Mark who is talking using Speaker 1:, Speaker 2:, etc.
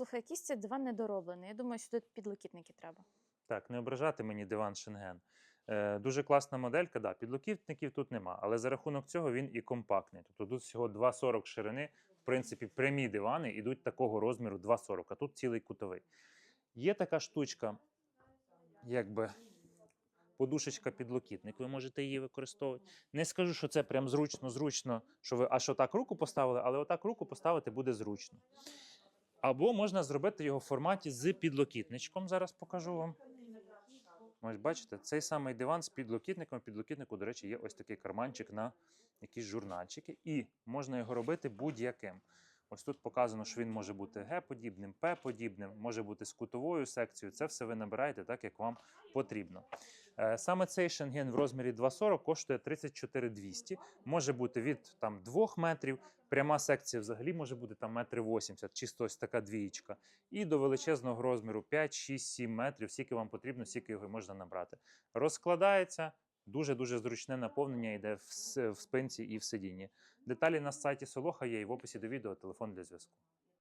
Speaker 1: Слухай, якийсь цей диван недороблений. Я думаю, що тут підлокітники треба.
Speaker 2: Так, не ображати мені диван Шенген. Е, дуже класна моделька, да, підлокітників тут нема, але за рахунок цього він і компактний. Тобто тут всього 2,40 ширини. В принципі, прямі дивани йдуть такого розміру 2,40, а тут цілий кутовий. Є така штучка, якби подушечка підлокітник, ви можете її використовувати. Не скажу, що це прям зручно, зручно, що ви аж отак руку поставили, але отак руку поставити буде зручно. Або можна зробити його в форматі з підлокітничком. Зараз покажу вам. Ось бачите, цей самий диван з підлокітником. Підлокітнику, до речі, є ось такий карманчик на якісь журнальчики. І можна його робити будь-яким. Ось тут показано, що він може бути Г-подібним, П-подібним, може бути з кутовою секцією. Це все ви набираєте так, як вам потрібно. Е, Саме цей шенген в розмірі 2,40 коштує 34 200. Може бути від там 2 метрів. Пряма секція взагалі може бути там метр 80, чисто ось така двієчка. І до величезного розміру 5, 6, 7 метрів, скільки вам потрібно, скільки його можна набрати. Розкладається. Дуже-дуже зручне наповнення йде в, спинці і в сидінні. Деталі на сайті Солоха є і в описі до відео телефон для зв'язку.